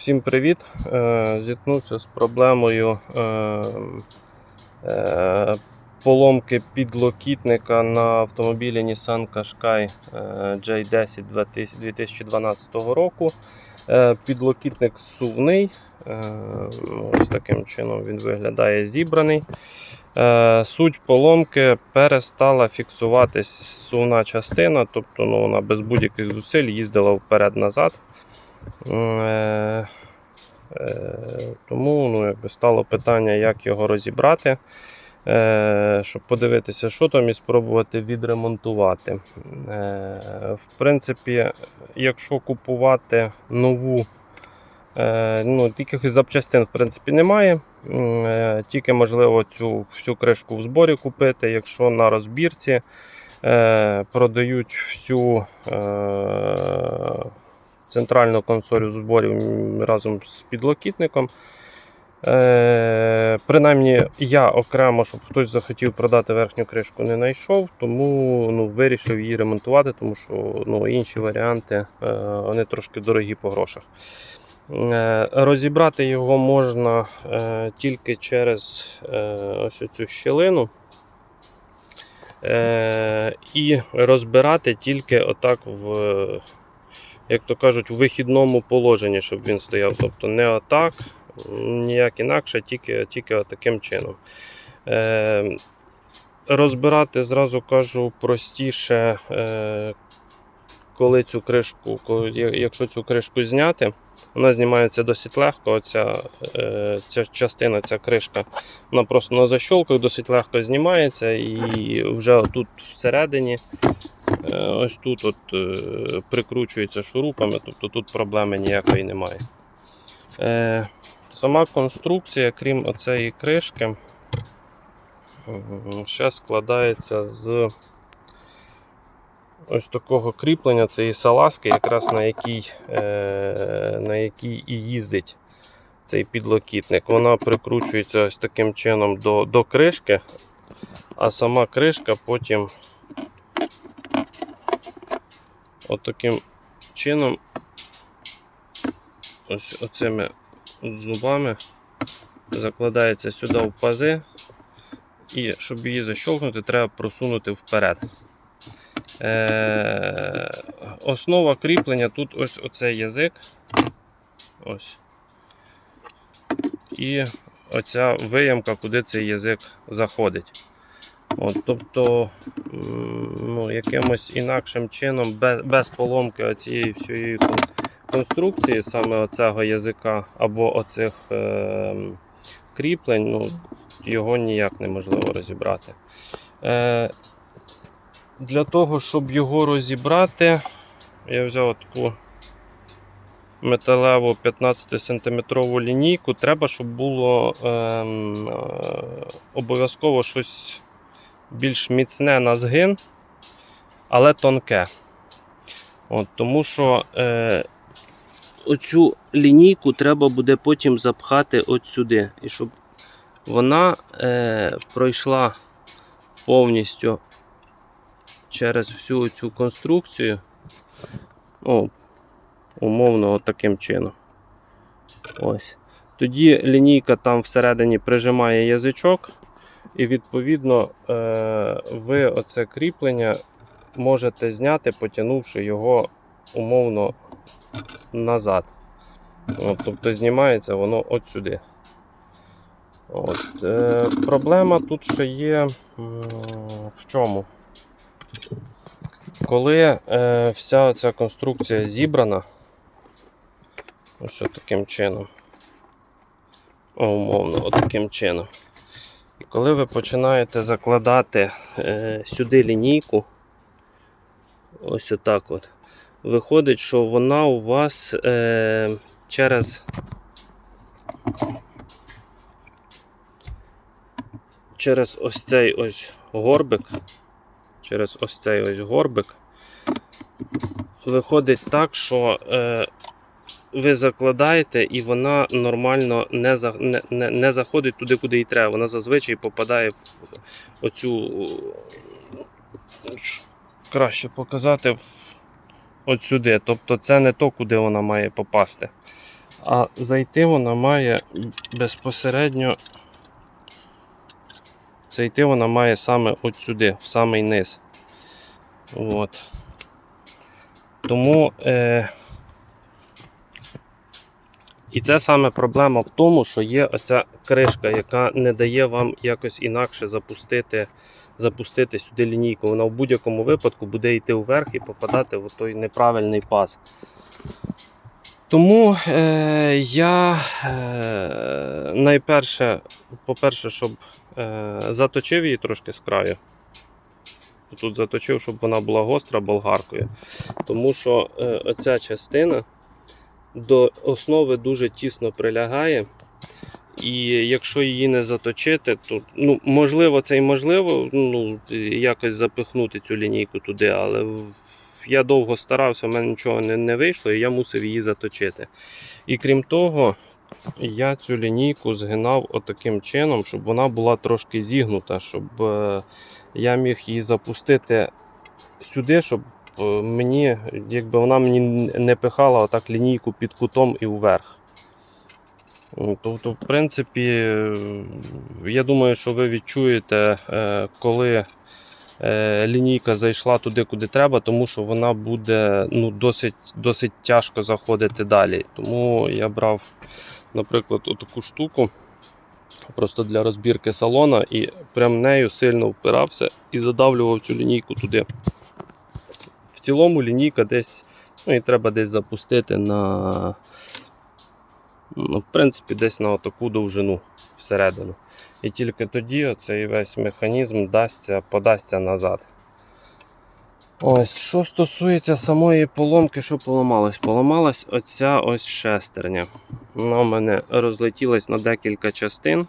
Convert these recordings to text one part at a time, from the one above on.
Всім привіт! Е, Зіткнувся з проблемою е, е, поломки підлокітника на автомобілі Nissan Qashqai е, J10 2012 року. Підлокітник сувний. Ось таким чином він виглядає зібраний. Суть поломки перестала фіксуватись сувна частина, тобто ну, вона без будь-яких зусиль їздила вперед-назад. Е, Тому ну, якби стало питання, як його розібрати, е, щоб подивитися, що там, і спробувати відремонтувати. Е, В принципі, якщо купувати нову, ну, якихось запчастин в принципі, немає. Тільки можливо цю всю кришку в зборі купити, якщо на розбірці продають всю. Центральну консоль зборів разом з підлокітником. Е, принаймні, я окремо, щоб хтось захотів продати верхню кришку, не знайшов, тому ну, вирішив її ремонтувати, тому що ну, інші варіанти е, вони трошки дорогі по грошах. Е, розібрати його можна е, тільки через е, ось цю щілину. Е, і розбирати тільки отак в як то кажуть, у вихідному положенні, щоб він стояв. Тобто не отак, ніяк інакше, тільки тільки таким чином. Е, Розбирати, зразу кажу, простіше, е, коли цю кришку, якщо цю кришку зняти, вона знімається досить легко. Оця, е, ця частина, ця кришка, вона просто на защолках досить легко знімається і вже тут всередині Ось тут от, е, прикручується шурупами, тобто тут проблеми ніякої немає. Е, Сама конструкція, крім оцеї кришки, ще складається з ось такого кріплення цієї салазки, якраз на якій, е, на якій і їздить цей підлокітник. Вона прикручується ось таким чином до, до кришки, а сама кришка потім от чином, ось оцими зубами закладається сюди в пази, і щоб її защолкнути, треба просунути вперед. Е, Основа кріплення тут ось оцей язик. Ось. І оця виямка, куди цей язик заходить. От, Тобто ну, якимось інакшим чином, без без поломки цієї всієї конструкції, саме оцього язика або оцих е, кріплень, ну, його ніяк неможливо розібрати. Е, Для того, щоб його розібрати, я взяв таку металеву 15-сантиметрову лінійку. Треба, щоб було ем, е, обов'язково щось більш міцне на згин, але тонке. От, Тому що е, оцю лінійку треба буде потім запхати от сюди. І щоб вона е, пройшла повністю через всю цю конструкцію. Ну, умовно, таким чином. Ось. Тоді лінійка там всередині прижимає язичок, і відповідно е, ви оце кріплення можете зняти, потягнувши його умовно назад. Тобто знімається воно от сюди. От, е, Проблема тут ще є в чому? Коли е, вся ця конструкція зібрана, ось таким чином, умовно, от таким чином. І коли ви починаєте закладати е, сюди лінійку, ось отак от, виходить, що вона у вас е, через через ось цей ось горбик, через ось цей ось горбик, виходить так, що е, ви закладаєте, і вона нормально не, за, не, не, не заходить туди, куди їй треба. Вона зазвичай попадає в оцю. Краще показати в, от сюди. Тобто це не то, куди вона має попасти. А зайти вона має безпосередньо. Зайти вона має саме от сюди, в самий низ. От. Тому. Е... І це саме проблема в тому, що є оця кришка, яка не дає вам якось інакше запустити, запустити сюди лінійку. Вона в будь-якому випадку буде йти вверх і попадати в той неправильний паз. Тому е, я е, найперше, по-перше, щоб е, заточив її трошки з краю. Тут заточив, щоб вона була гостра болгаркою. Тому що е, оця частина до основи дуже тісно прилягає. І якщо її не заточити, то ну, можливо, це і можливо ну, якось запихнути цю лінійку туди, але я довго старався, в мене нічого не, не вийшло, і я мусив її заточити. І крім того, я цю лінійку згинав отаким чином, щоб вона була трошки зігнута, щоб е, я міг її запустити сюди, щоб мені, якби вона мені не пихала отак лінійку під кутом і вверх. Тобто, в принципі, е, я думаю, що ви відчуєте, е, коли е, лінійка зайшла туди, куди треба, тому що вона буде ну, досить, досить тяжко заходити далі. Тому я брав, наприклад, отаку штуку просто для розбірки салона і прям нею сильно впирався і задавлював цю лінійку туди. В цілому лінійка десь, ну і треба десь запустити на, ну, в принципі, десь на таку довжину всередину. І тільки тоді цей весь механізм дасться, подасться назад. Ось, що стосується самої поломки, що поламалось? Поламалась оця ось шестерня. Вона у мене розлетілась на декілька частин.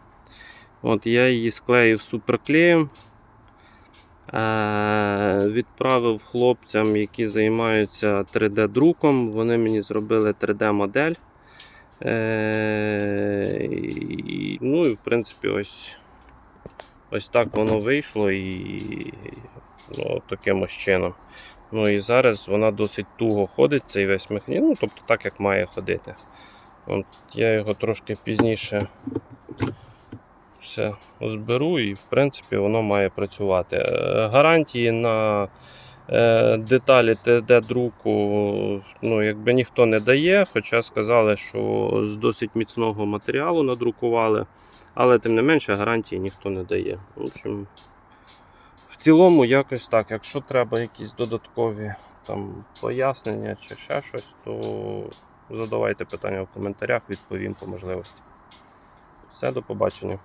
От Я її склеїв суперклеєм. Е, відправив хлопцям, які займаються 3D-друком. Вони мені зробили 3D-модель. Е, ну і в принципі ось, ось так воно вийшло і ну, таким ось чином. Ну і зараз вона досить туго ходить, цей весь механізм, ну, тобто так, як має ходити. От, я його трошки пізніше все зберу і в принципі воно має працювати. Е, Гарантії на е, деталі ТД-друку ну, якби ніхто не дає, хоча сказали, що з досить міцного матеріалу надрукували, але тим не менше гарантії ніхто не дає. В общем, в цілому, якось так. Якщо треба якісь додаткові там, пояснення чи ще щось, то задавайте питання в коментарях, відповім по можливості. Все, до побачення.